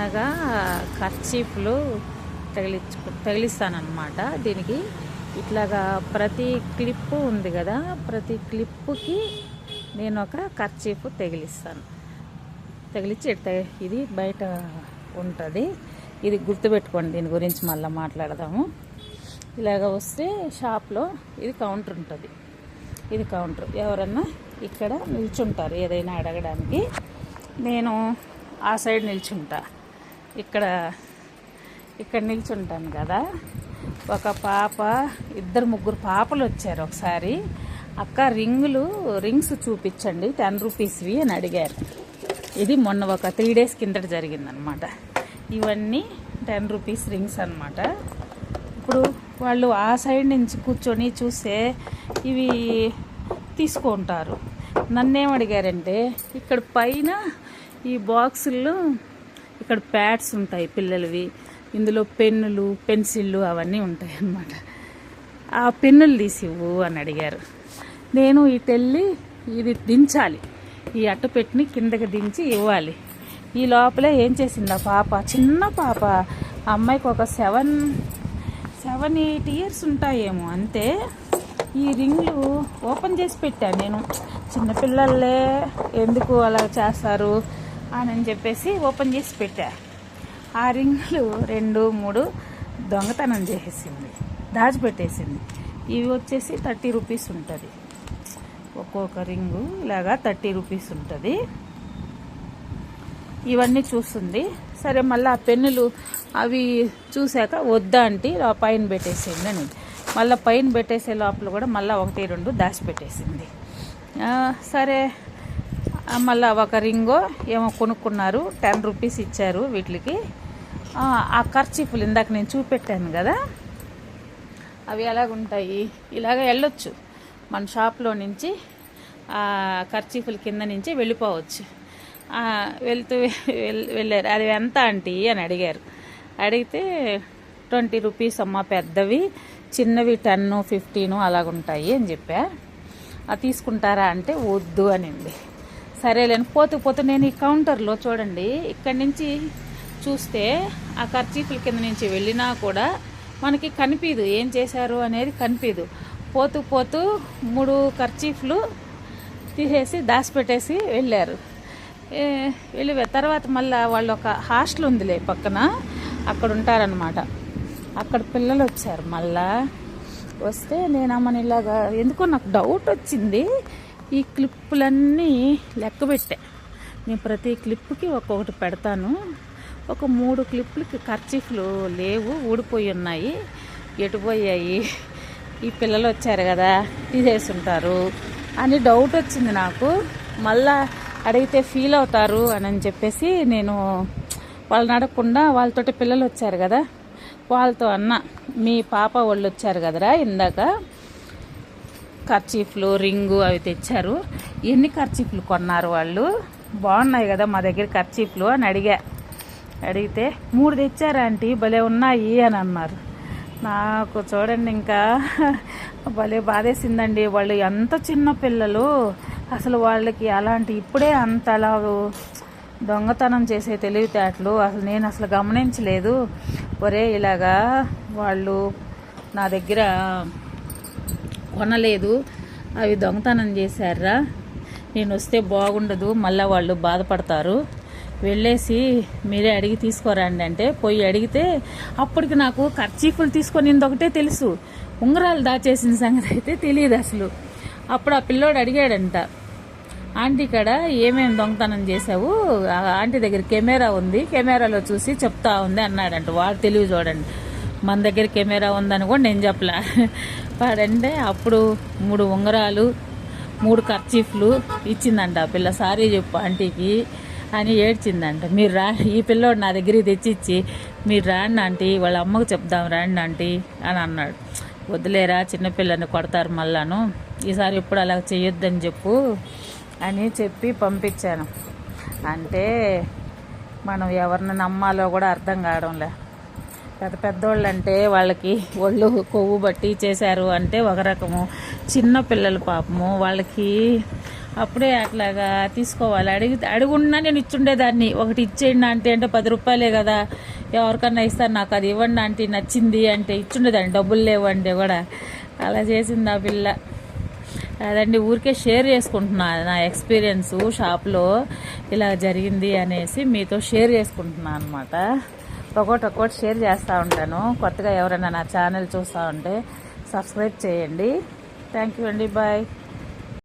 అనగా కర్చీఫ్లు తగిలించు తగిలిస్తానమాట దీనికి ఇట్లాగా ప్రతి క్లిప్పు ఉంది కదా ప్రతి క్లిప్పుకి నేను ఒక ఖర్చీఫ్ తగిలిస్తాను. తగిలిచ్చి ఇది బయట ఉంటుంది. ఇది గుర్తుపెట్టుకోండి దీని గురించి మళ్ళీ మాట్లాడదాము. ఇలాగ వస్తే షాప్లో ఇది కౌంటర్ ఉంటుంది. ఇది కౌంటర్. ఎవరన్నా ఇక్కడ నిల్చుంటారు ఏదైనా అడగడానికి. నేను ఆ సైడ్ నిల్చుంటా. ఇక్కడ ఇక్కడ నిల్చుంటాను కదా. ఒక పాప ఇద్దరు ముగ్గురు పాపలు వచ్చారు ఒకసారి. అక్క రింగులు రింగ్స్ చూపించండి టెన్ రూపీస్వి అని అడిగారు. ఇది మొన్న ఒక త్రీ డేస్ కిందట జరిగిందనమాట. ఇవన్నీ టెన్ రూపీస్ రింగ్స్ అనమాట. ఇప్పుడు వాళ్ళు ఆ సైడ్ నుంచి కూర్చొని చూస్తే ఇవి తీసుకుంటారు నన్నేం అడిగారంటే ఇక్కడ పైన ఈ బాక్సుల్లో ఇక్కడ ప్యాడ్స్ ఉంటాయి పిల్లలవి. ఇందులో పెన్నులు పెన్సిళ్ళు అవన్నీ ఉంటాయి అన్నమాట. ఆ పెన్నులు తీసివ్వు అని అడిగారు. నేను ఇటు వెళ్ళి ఇది దించాలి. ఈ అట్టపెట్టిని కిందకి దించి ఇవ్వాలి. ఈ లోపలే ఏం చేసింది ఆ పాప? చిన్న పాప. ఆ అమ్మాయికి ఒక సెవెన్ సెవెన్ ఎయిట్ ఇయర్స్ ఉంటాయేమో అంతే. ఈ రింగ్లు ఓపెన్ చేసి పెట్టాను నేను. చిన్నపిల్లలే ఎందుకు అలా చేస్తారు? అని చెప్పేసి ఓపెన్ చేసి పెట్టా. ఆ రింగులు రెండు మూడు దొంగతనం చేసేసింది. దాచిపెట్టేసింది. ఇవి వచ్చేసి థర్టీ రూపీస్ ఉంటుంది. ఒక్కొక్క రింగు ఇలాగా థర్టీ రూపీస్ ఉంటుంది. ఇవన్నీ చూస్తుంది. సరే మళ్ళీ ఆ పెన్నులు అవి చూశాక వద్దా అంటే ఆ పైన పెట్టేసింది అని. మళ్ళీ పైన పెట్టేసే లోపల కూడా మళ్ళీ ఒకటి రెండు దాచిపెట్టేసింది. సరే మళ్ళీ ఒక రింగో ఏమో కొనుక్కున్నారు. టెన్ రూపీస్ ఇచ్చారు వీటికి. ఆ, ఆ ఖర్చీఫులు ఇందాక నేను చూపెట్టాను కదా. అవి ఎలాగుంటాయి? ఇలాగ వెళ్ళొచ్చు. మన షాప్లో నుంచి ఆ ఖర్చీఫుల కింద నుంచి వెళ్ళిపోవచ్చు. వెళ్తూ వెళ్ళారు. అది ఎంత ఆంటీ అని అడిగారు. అడిగితే ట్వంటీ రూపీస్ అమ్మ పెద్దవి చిన్నవి టెన్ ఫిఫ్టీను అలాగుంటాయి అని చెప్పా. అది తీసుకుంటారా అంటే వద్దు అనింది. సరేలేని పోతూ పోతూ నేను ఈ కౌంటర్లో చూడండి. ఇక్కడి నుంచి చూస్తే ఆ ఖర్చీఫుల కింద నుంచి వెళ్ళినా కూడా మనకి కనిపించదు ఏం చేశారు అనేది కనిపించదు పోతూ పోతూ మూడు ఖర్చీఫ్లు తీసేసి దాచిపెట్టేసి వెళ్ళారు. వెళ్ళి తర్వాత మళ్ళీ వాళ్ళు ఒక హాస్టల్ ఉందిలే పక్కన. అక్కడ ఉంటారనమాట అక్కడ పిల్లలు వచ్చారు మళ్ళా. వస్తే నేను అమ్మని ఇలాగా ఎందుకో నాకు డౌట్ వచ్చింది. ఈ క్లిప్పులన్నీ లెక్క పెట్టా. నేను ప్రతి క్లిప్కి ఒక్కొక్కటి పెడతాను. ఒక మూడు క్లిప్పులకి ఖర్చీఫ్లు లేవు ఊడిపోయి ఉన్నాయి. ఎటుపోయాయి ఈ పిల్లలు వచ్చారు కదా తీసేసుంటారు అని డౌట్ వచ్చింది నాకు. మళ్ళా అడిగితే ఫీల్ అవుతారు అని అని చెప్పేసి నేను వాళ్ళని అడగకుండా వాళ్ళతోటి పిల్లలు వచ్చారు కదా వాళ్ళతో అన్న. మీ పాప వాళ్ళు వచ్చారు కదరా ఇందాక? ఖర్చీఫ్లు రింగు అవి తెచ్చారు. ఎన్ని ఖర్చీఫ్లు కొన్నారు వాళ్ళు? బాగున్నాయి కదా మా దగ్గర ఖర్చీఫ్లు అని అడిగా. అడిగితే మూడు తెచ్చారా ఆంటీ? భలే ఉన్నాయి అని అన్నారు. నాకు చూడండి ఇంకా భలే బాధేసిందండి. వాళ్ళు ఎంత చిన్న పిల్లలు. అసలు వాళ్ళకి అలాంటి ఇప్పుడే అంత అలా దొంగతనం చేసే తెలివితేటలు అసలు నేను అసలు గమనించలేదు. ఒరే ఇలాగా వాళ్ళు నా దగ్గర కొనలేదు. అవి దొంగతనం చేశారా? నేను వస్తే బాగుండదు మళ్ళీ వాళ్ళు బాధపడతారు. వెళ్ళేసి మీరే అడిగి తీసుకోరండి అంటే పోయి అడిగితే అప్పటికి నాకు ఖర్చీఫులు తీసుకొని ఒకటే తెలుసు. ఉంగరాలు దాచేసిన సంగతి అయితే తెలియదు అసలు. అప్పుడు ఆ పిల్లోడు అడిగాడంట ఆంటీ ఇక్కడ ఏమేమి దొంగతనం చేసావు ఆ ఆంటీ దగ్గర కెమెరా ఉంది కెమెరాలో చూసి చెప్తా ఉంది అన్నాడంట వాడు తెలివి చూడండి. మన దగ్గర కెమెరా ఉందని కూడా నేను చెప్పలే. వాడంటే అప్పుడు మూడు ఉంగరాలు మూడు ఖర్చీఫ్లు ఇచ్చిందంట ఆ పిల్ల. సారీ చెప్పు ఆంటీకి అని ఏడ్చిందంట. మీరు రా ఈ పిల్లోడు నా దగ్గరికి తెచ్చిచ్చి మీరు రాండి ఆంటీ వాళ్ళ అమ్మకు చెప్దాం రాండి ఆంటీ అని అన్నాడు. వదిలేరా చిన్నపిల్లని కొడతారు మళ్ళాను. ఈసారి ఎప్పుడు అలా చేయొద్దని చెప్పు అని చెప్పి పంపించాను. అంటే మనం ఎవరిని నమ్మాలో కూడా అర్థం కావడంలే. పెద్ద పెద్దోళ్ళు అంటే వాళ్ళకి ఒళ్ళు కొవ్వు బట్టి చేశారు అంటే ఒక రకము. చిన్న పిల్లల పాపము. వాళ్ళకి అప్పుడే అట్లాగా తీసుకోవాలి. అడిగి అడుగున్నా నేను ఇచ్చుండేదాన్ని. ఒకటి ఇచ్చేయండి అంటే అంటే పది రూపాయలే కదా. ఎవరికన్నా ఇస్తాను నాకు అది ఇవ్వండి అంటే నచ్చింది అంటే ఇచ్చుండేదాన్ని. డబ్బులు లేవండి కూడా. అలా చేసింది ఆ పిల్ల. అదండి ఊరికే షేర్ చేసుకుంటున్నా నా ఎక్స్పీరియన్స్ షాప్లో. ఇలా జరిగింది అనేసి మీతో షేర్ చేసుకుంటున్నాను అనమాట ఒక్కొక్కటి ఒక్కొక్కటి షేర్ చేస్తూ ఉంటాను. కొత్తగా ఎవరైనా నా ఛానల్ చూస్తూ ఉంటే సబ్స్క్రైబ్ చేయండి. థ్యాంక్ యూ అండి. బాయ్.